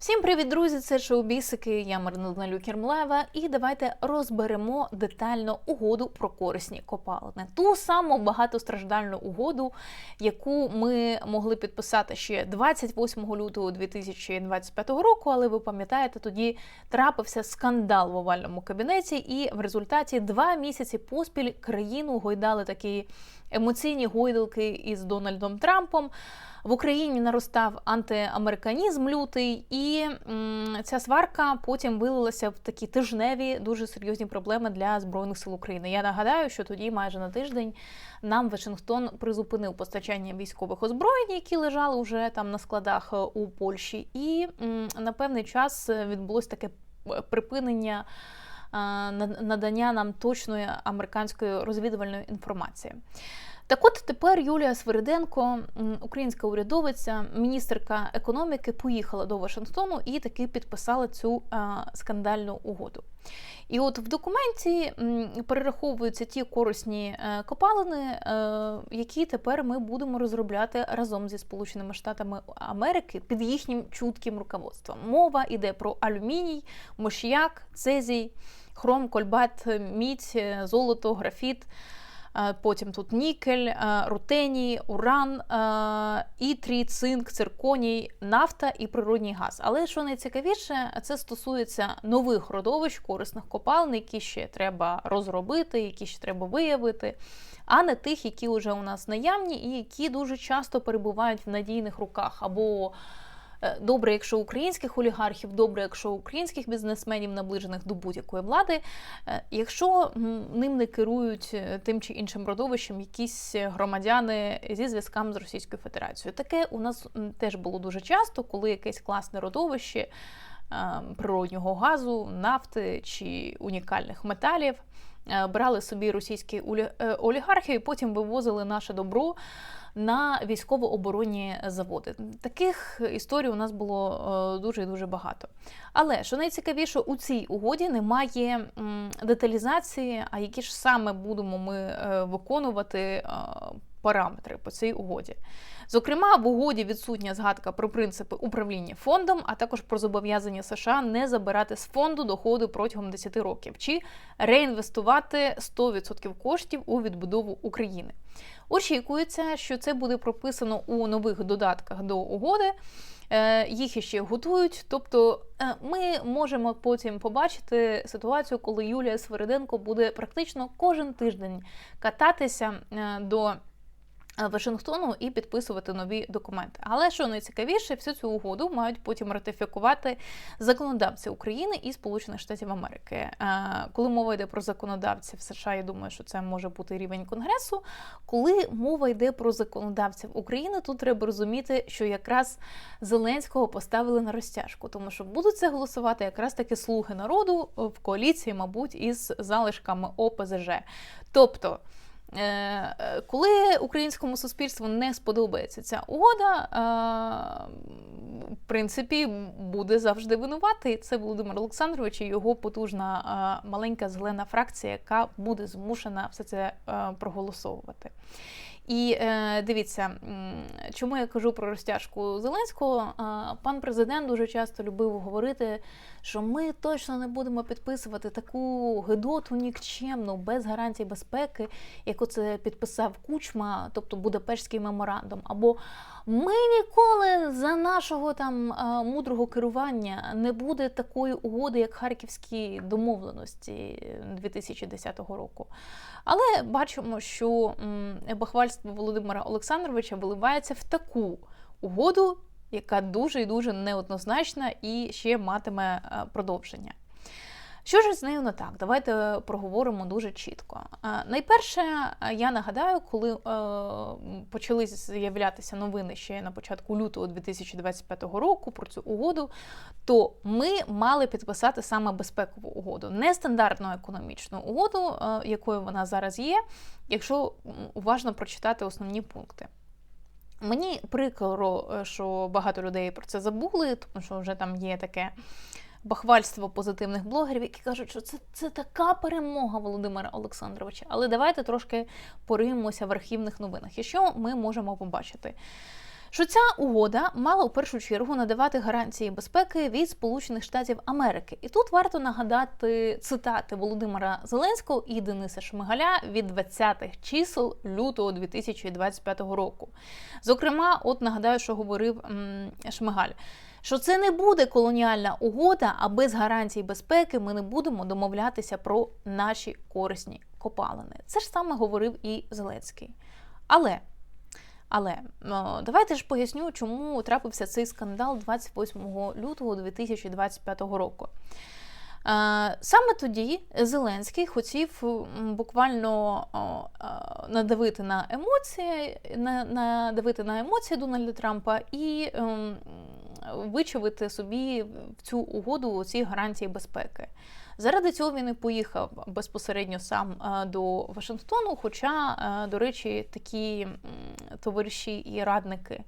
Всім привіт, друзі! Це шоу Бісики. Я Марина Люкермлева. І давайте розберемо детально угоду про корисні копалини. Ту саму багатостраждальну угоду, яку ми могли підписати ще 28 лютого 2025 року. Але ви пам'ятаєте, тоді трапився скандал в овальному кабінеті, і в результаті два місяці поспіль країну гойдали такі емоційні гойдалки із Дональдом Трампом. В Україні наростав антиамериканізм лютий, і ця сварка потім вилилася в такі тижневі дуже серйозні проблеми для збройних сил України. Я нагадаю, що тоді майже на тиждень нам Вашингтон призупинив постачання військових озброєнь, які лежали вже там на складах е, у Польщі, і на певний час відбулось таке е, припинення. е, Надання нам точної американської розвідувальної інформації. Так от тепер Юлія Свириденко, українська урядовиця, міністерка економіки, поїхала до Вашингтону і таки підписала цю а, скандальну угоду. І от в документі перераховуються ті корисні е, копалини, е, які тепер ми будемо розробляти разом зі Сполученими Штатами Америки під їхнім чутким руководством. Мова йде про алюміній, мошіяк, цезій, хром, кольбат, мідь, е, золото, графіт. Потім тут нікель, рутеній, уран, ітрій, цинк, цирконій, нафта і природній газ. Але що найцікавіше, це стосується нових родовищ корисних копалин, які ще треба розробити, які ще треба виявити, а не тих, які вже у нас наявні, і які дуже часто перебувають в надійних руках або Е, добре, якщо українських олігархів, добре, якщо українських бізнесменів, наближених до будь-якої влади, е, якщо ним не керують е, тим чи іншим родовищем якісь громадяни зі зв'язками з Російською Федерацією. Таке у нас теж було дуже часто, коли якесь класне родовище природнього газу, нафти чи унікальних металів. Брали собі російські олігархи і потім вивозили наше добро на військово-оборонні заводи. Таких історій у нас було е, дуже і дуже багато. Але що найцікавіше, у цій угоді немає деталізації, а які ж саме будемо ми е, виконувати е, параметри по цій угоді. Зокрема, в угоді відсутня згадка про принципи управління фондом, а також про зобов'язання США не забирати з фонду доходи протягом 10 років чи реінвестувати 100% коштів у відбудову України. Очікується, що це буде прописано у нових додатках до угоди. Е, їх іще готують, тобто е, ми можемо потім побачити ситуацію, коли Юлія Свириденко буде практично кожен тиждень кататися е, до Вашингтону і підписувати нові документи. Але що найцікавіше, всю цю угоду мають потім ратифікувати законодавці України і Сполучених Штатів Америки. Е, коли мова йде про законодавців США, я думаю, що це може бути рівень конгресу. Коли мова йде про законодавців України, тут треба розуміти, що якраз Зеленського поставили на розтяжку, тому що будуть це голосувати якраз таки слуги народу в коаліції, мабуть, із залишками ОПЗЖ. Тобто. Е, е, коли українському суспільству не сподобається ця угода, е, в принципі, буде завжди винувати Це Володимир Олександрович і його потужна маленька зелена фракція, яка буде змушена все це проголосовувати. І е, дивіться, чому я кажу про розтяжку Зеленського. Пан президент дуже часто любив говорити, що ми точно не будемо підписувати таку гидоту нікчемну без гарантій безпеки, як оце підписав Кучма, тобто Будапештський меморандум. Або ми ніколи за нашого там мудрого керування не буде такої угоди, як Харківські домовленості 2010 року. Але бачимо, що бахвальство Володимира Олександровича виливається в таку угоду, яка дуже і дуже неоднозначна і ще матиме е, продовження. Що ж з нею не так? Давайте проговоримо дуже чітко. Найперше, я нагадаю, коли е, почали з'являтися новини ще на початку лютого 2025 року про цю угоду, то ми мали підписати саме безпекову угоду, не стандартну економічну угоду, е, якою вона зараз є, якщо уважно прочитати основні пункти. Мені прикро, е, що багато людей про це забули, тому що вже там є таке бахвальство позитивних блогерів, які кажуть, що це це така перемога Володимира Олександровича. Але давайте трошки поримося в архівних новинах. І що ми можемо побачити? що ця угода мала у першу чергу надавати гарантії безпеки від Сполучених Штатів Америки. І тут варто нагадати цитати Володимира Зеленського і Дениса Шмигаля від 20-х чисел лютого 2025 року. Зокрема, от нагадаю, що говорив м, Шмигаль. Що це не буде колоніальна угода, а без гарантій безпеки ми не будемо домовлятися про наші корисні копалини. Це ж саме говорив і Зеленський. Але але давайте ж поясню, чому трапився цей скандал 28 лютого 2025 року. Е, Саме тоді Зеленський хотів буквально е, надавити на емоції, на- надавити на емоції Дональда Трампа і ем, вичавити собі в цю угоду ці гарантії безпеки. Заради цього він і поїхав безпосередньо сам е, до Вашингтону. Хоча, е, до речі, такі товариші і радники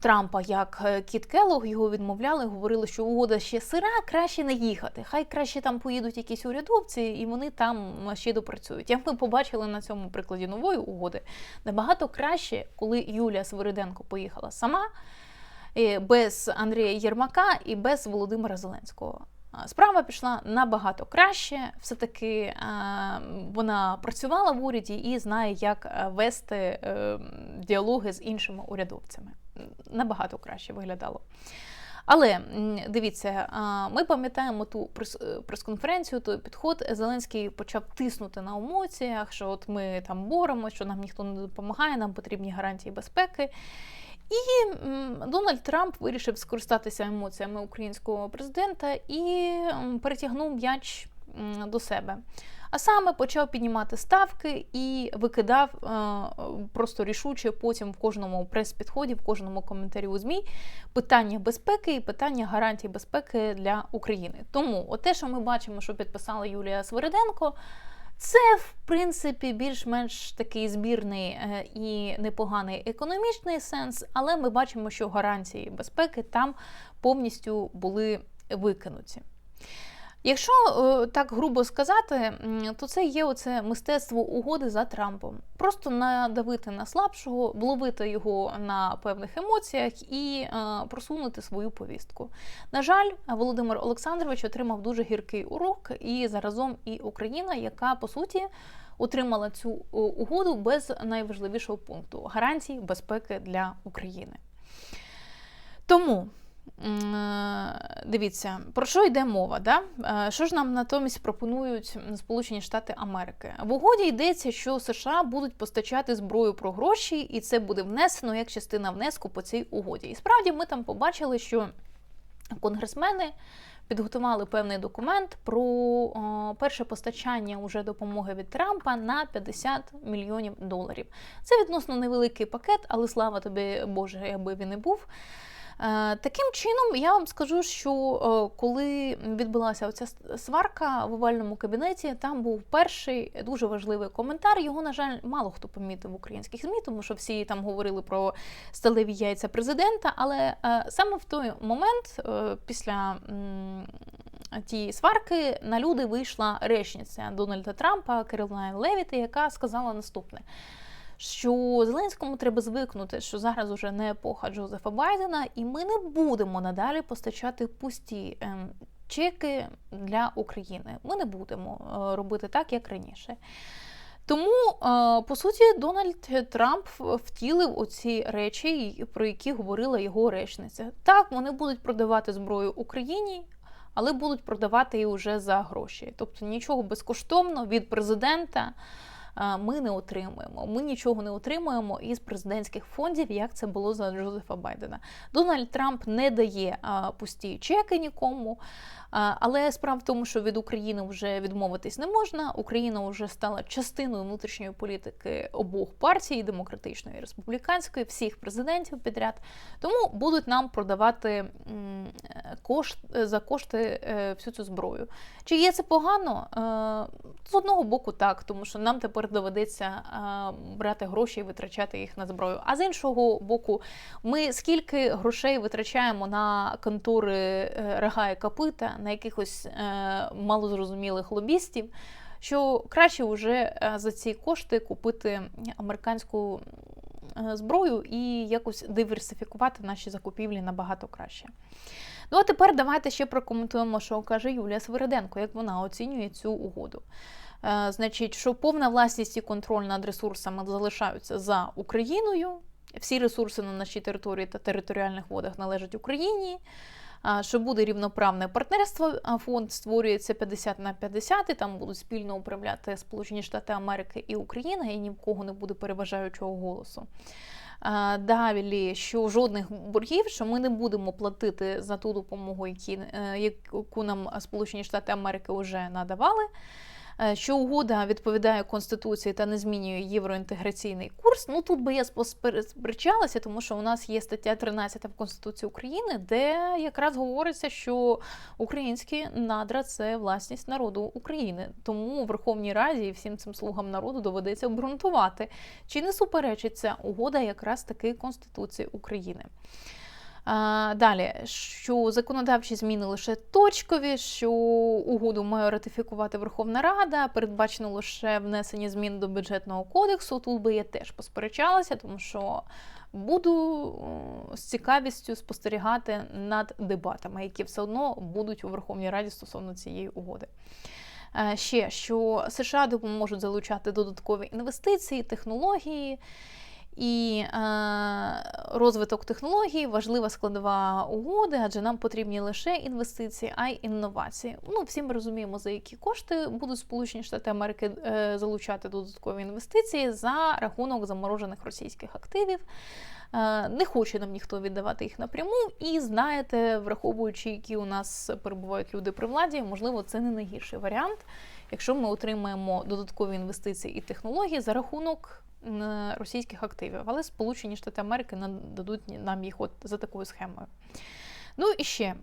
Трампа, як е, Кіт Келлог, його відмовляли, говорили, що угода ще сира, краще не їхати. Хай краще там поїдуть якісь урядовці, і вони там ще допрацюють. Як ми побачили на цьому прикладі нової угоди, набагато краще, коли Юлія Свириденко поїхала сама. Без Андрія Єрмака і без Володимира Зеленського. Справа пішла набагато краще. Все-таки е, вона працювала в уряді і знає, як е, вести е, діалоги з іншими урядовцями. Набагато краще виглядало. Але дивіться, ми пам'ятаємо ту прес- прес-конференцію, той підход. Зеленський почав тиснути на емоціях, що от ми там боремося, що нам ніхто не допомагає, нам потрібні гарантії безпеки. І Дональд Трамп вирішив скористатися емоціями українського президента і перетягнув м'яч до себе. А саме почав піднімати ставки і викидав е, просто рішуче потім в кожному прес-підході, в кожному коментарі у ЗМІ питання безпеки і питання гарантій безпеки для України. Тому те, що ми бачимо, що підписала Юлія Свириденко, це, в принципі, більш-менш такий збірний е, і непоганий економічний сенс, але ми бачимо, що гарантії безпеки там повністю були викинуті. Якщо е, так грубо сказати, то це є оце мистецтво угоди за Трампом. Просто надавити на слабшого, вловити його на певних емоціях і е, просунути свою повістку. На жаль, Володимир Олександрович отримав дуже гіркий урок, і заразом і Україна, яка по суті отримала цю е, угоду без найважливішого пункту гарантій безпеки для України. Тому. Е, Дивіться, про що йде мова? Да? Е, Що ж нам натомість пропонують Сполучені Штати Америки? В угоді йдеться, що США будуть постачати зброю про гроші, і це буде внесено як частина внеску по цій угоді. І справді ми там побачили, що конгресмени підготували певний документ про перше постачання уже допомоги від Трампа на 50 мільйонів доларів. Це відносно невеликий пакет, але слава тобі Боже, якби він і був. Е, Таким чином, я вам скажу, що е, коли відбулася оця сварка в овальному кабінеті, там був перший дуже важливий коментар. Його, на жаль, мало хто помітив в українських ЗМІ, тому що всі там говорили про сталеві яйця президента. Але е, саме в той момент, після тієї сварки, на люди вийшла речниця Дональда Трампа Керолайн Левіти, яка сказала наступне що Зеленському треба звикнути, що зараз уже не епоха Джозефа Байдена, і ми не будемо надалі постачати пусті ем, чеки для України. Ми не будемо е, робити так, як раніше. Тому, е, по суті, Дональд Трамп втілив оці речі, про які говорила його речниця. Так, вони будуть продавати зброю Україні. Але будуть продавати її вже за гроші. Тобто нічого безкоштовно від президента ми не отримуємо. Ми нічого не отримуємо із президентських фондів, як це було за Джозефа Байдена. Дональд Трамп не дає пусті чеки нікому. Але справа в тому, що від України вже відмовитись не можна. Україна вже стала частиною внутрішньої політики обох партій демократичної і республіканської, всіх президентів підряд. Тому будуть нам продавати кошт за кошти е, всю цю зброю. Чи є це погано? Е, З одного боку, так, тому що нам тепер доведеться е, брати гроші і витрачати їх на зброю. А з іншого боку, ми скільки грошей витрачаємо на контори е, рога і копита, на якихось е, малозрозумілих лобістів, що краще вже е, за ці кошти купити американську е, зброю і якось диверсифікувати наші закупівлі набагато краще. Ну а тепер давайте ще прокоментуємо, що каже Юлія Свириденко, як вона оцінює цю угоду. Значить, що повна власність і контроль над ресурсами залишаються за Україною. Всі ресурси на нашій території та територіальних водах належать Україні. Що буде рівноправне партнерство, фонд створюється 50 на 50, і там будуть спільно управляти Сполучені Штати Америки і Україна, і ні в кого не буде переважаючого голосу. Далі, що жодних боргів, що ми не будемо платити за ту допомогу, е, яку нам Сполучені Штати Америки вже надавали. Е, що угода відповідає конституції та не змінює євроінтеграційний курс. Ну тут би я сперечалася, тому що у нас є стаття 13 в Конституції України, де якраз говориться, що українські надра це власність народу України. Тому Верховній Раді і всім цим слугам народу доведеться обґрунтувати, чи не суперечить ця угода якраз таки Конституції України. Далі, що законодавчі зміни лише точкові, що угоду має ратифікувати Верховна Рада, передбачено лише внесення змін до бюджетного кодексу. Тут би я теж посперечалася, тому що буду з цікавістю спостерігати над дебатами, які все одно будуть у Верховній Раді стосовно цієї угоди. Ще що США допоможуть залучати додаткові інвестиції, технології. І е, розвиток технологій важлива складова угоди, адже нам потрібні лише інвестиції, а й інновації. Ну, всі ми розуміємо, за які кошти будуть Сполучені Штати Америки е, залучати додаткові інвестиції за рахунок заморожених російських активів. Е, не хоче нам ніхто віддавати їх напряму, і знаєте, враховуючи, які у нас перебувають люди при владі, можливо, це не найгірший варіант, якщо ми отримаємо додаткові інвестиції і технології за рахунок російських активів, але Сполучені Штати Америки нададуть нам їх от за такою схемою. Ну і ще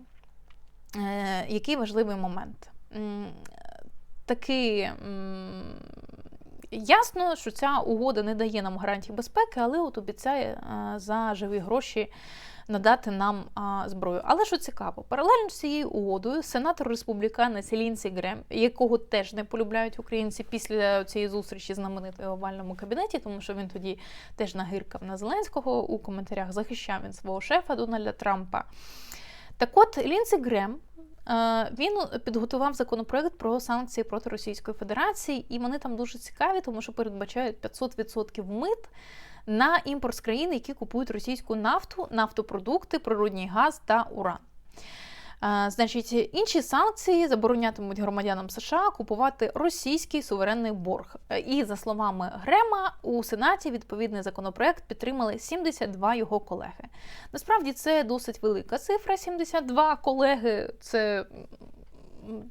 е, який важливий момент. Такий ясно, що ця угода не дає нам гарантій безпеки, але от обіцяє е, за живі гроші надати нам зброю. Але що цікаво, паралельно з цією угодою сенатор республіканець Лінсі Грем, якого теж не полюбляють українці після цієї зустрічі знаменитої в овальному кабінеті, тому що він тоді теж нагиркав на Зеленського у коментарях, захищав він свого шефа Дональда Трампа. Так от Лінсі Грем. Він підготував законопроект про санкції проти Російської Федерації, і вони там дуже цікаві, тому що передбачають 500% мит на імпорт з країн, які купують російську нафту, нафтопродукти, природній газ та уран. Значить, інші санкції заборонятимуть громадянам США купувати російський суверенний борг. І за словами Грема, у Сенаті відповідний законопроект підтримали 72 його колеги. Насправді це досить велика цифра. 72 колеги. Це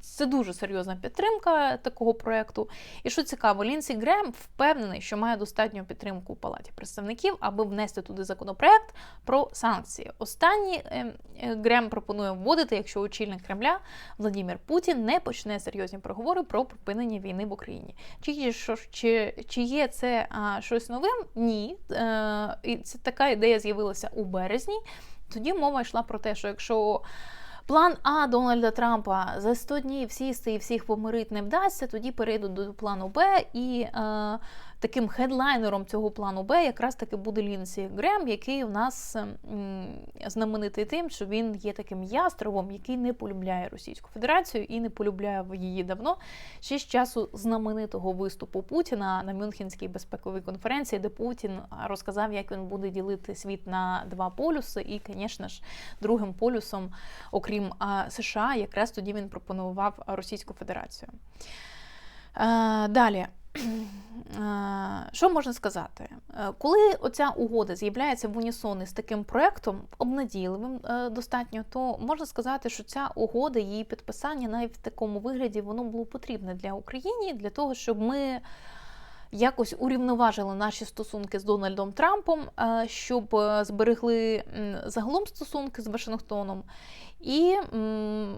це дуже серйозна підтримка такого проекту. І що цікаво, Лінсі Грем впевнений, що має достатню підтримку у палаті представників, аби внести туди законопроект про санкції. Останній ем, е, Грем пропонує вводити, якщо очільник Кремля Владимир Путін не почне серйозні переговори про припинення війни в Україні. Чи що чи, чи є це а, щось новим? Ні. Е, і це така ідея з'явилася у березні. Тоді мова йшла про те, що якщо план А Дональда Трампа за 100 днів сісти і всіх помирити не вдасться, тоді перейдуть до плану Б і. Е, таким хедлайнером цього плану Б якраз таки буде Лінсі Грем, який у нас знаменитий тим, що він є таким ястребом, який не полюбляє Російську Федерацію і не полюбляє її давно. Ще з часу знаменитого виступу Путіна на Мюнхенській безпековій конференції, де Путін розказав, як він буде ділити світ на два полюси, і, звісно ж, другим полюсом, окрім США, якраз тоді він пропонував Російську Федерацію. Далі. Що можна сказати? Е, коли оця угода з'являється в унісон з таким проєктом, обнадійливим е, достатньо, то можна сказати, що ця угода, її підписання навіть в такому вигляді воно було потрібне для України, для того, щоб ми якось урівноважили наші стосунки з Дональдом Трампом, е, щоб зберегли загалом стосунки з Вашингтоном. І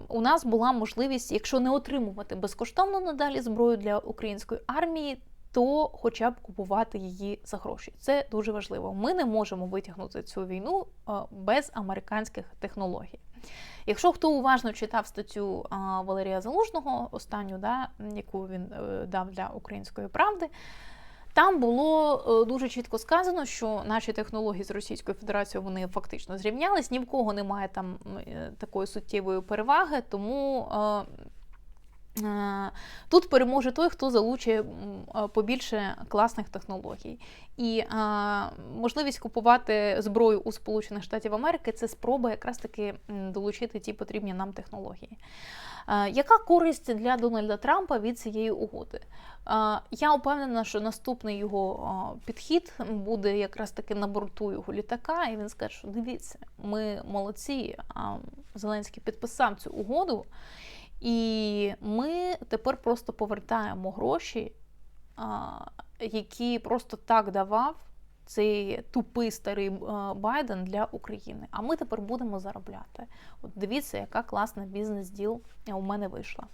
у нас була можливість, якщо не отримувати безкоштовно надалі зброю для української армії, то хоча б купувати її за гроші. Це дуже важливо. Ми не можемо витягнути цю війну е, без американських технологій. Якщо хто уважно читав статтю Валерія Залужного, останню, да, яку він е, дав для української правди, Там було е, дуже чітко сказано, що наші технології з Російською Федерацією вони фактично зрівнялись. Ні в кого немає там е, такої суттєвої переваги, тому. Е, Тут переможе той, хто залучить м, е, побільше класних технологій. І е, можливість купувати зброю у Сполучених Штатів Америки це спроба якраз таки долучити ті потрібні нам технології. Яка користь для Дональда Трампа від цієї угоди? Я впевнена, що наступний його підхід буде якраз таки на борту його літака, і він скаже, що дивіться, ми молодці. а Зеленський підписав цю угоду. І ми тепер просто повертаємо гроші, які просто так давав цей тупий старий е, Байден для України. А ми тепер будемо заробляти. От дивіться, яка класна бізнес-діл у мене вийшла.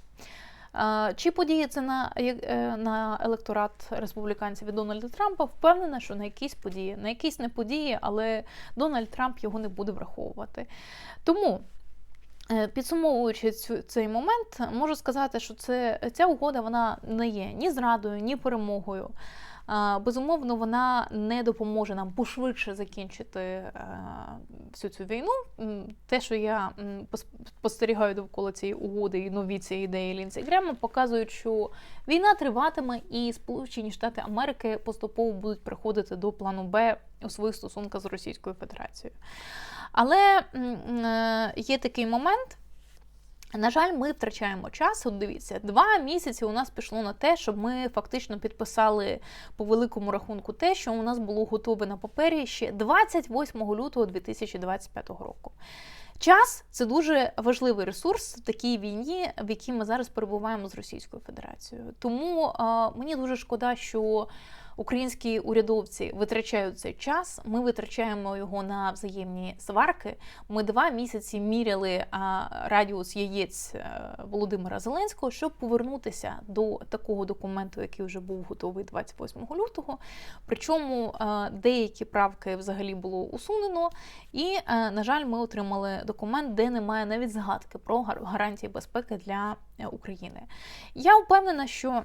Е, Чи подіє це на, е, на електорат республіканців від Дональда Трампа? Впевнена, що на якісь події, на якісь не події, але Дональд Трамп його не буде враховувати. Тому. Е, Підсумовуючи цю, цей момент, можу сказати, що це, ця угода вона не є ні зрадою, ні перемогою. Безумовно, вона не допоможе нам пошвидше закінчити е, всю цю війну. Те, що я спостерігаю довкола цієї угоди і нові ці ідеї Лінсі Грема, показують, що війна триватиме, і Сполучені Штати Америки поступово будуть приходити до плану Б у своїх стосунках з Російською Федерацією. Але е, є такий момент. На жаль, ми втрачаємо час. От дивіться, два місяці у нас пішло на те, щоб ми фактично підписали по великому рахунку те, що у нас було готове на папері ще 28 лютого 2025 року. Час це дуже важливий ресурс в такій війні, в якій ми зараз перебуваємо з Російською Федерацією. Тому е, мені дуже шкода, що українські урядовці витрачають цей час. Ми витрачаємо його на взаємні сварки. Ми два місяці міряли радіус яєць е, Володимира Зеленського, щоб повернутися до такого документу, який вже був готовий 28 лютого. Причому е, деякі правки взагалі було усунено, і, е, на жаль, ми отримали документ, де немає навіть згадки про гар- гарантії безпеки для України. Я впевнена, що.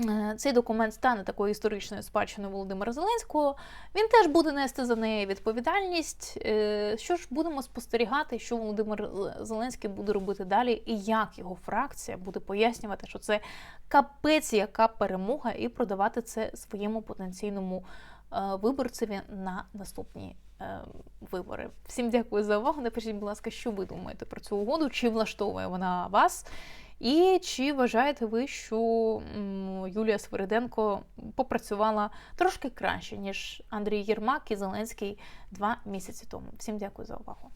Е, Цей документ стане такою історичною спадщиною Володимира Зеленського. Він теж буде нести за неї відповідальність. Е, Що ж будемо спостерігати, що Володимир Зеленський буде робити далі, і як його фракція буде пояснювати, що це капець, яка перемога, і продавати це своєму потенційному е, виборцеві на наступні вибори. Всім дякую за увагу. Напишіть, будь ласка, що ви думаєте про цю угоду, чи влаштовує вона вас. І чи вважаєте ви, що Юлія Свириденко попрацювала трошки краще, ніж Андрій Єрмак і Зеленський два місяці тому? Всім дякую за увагу.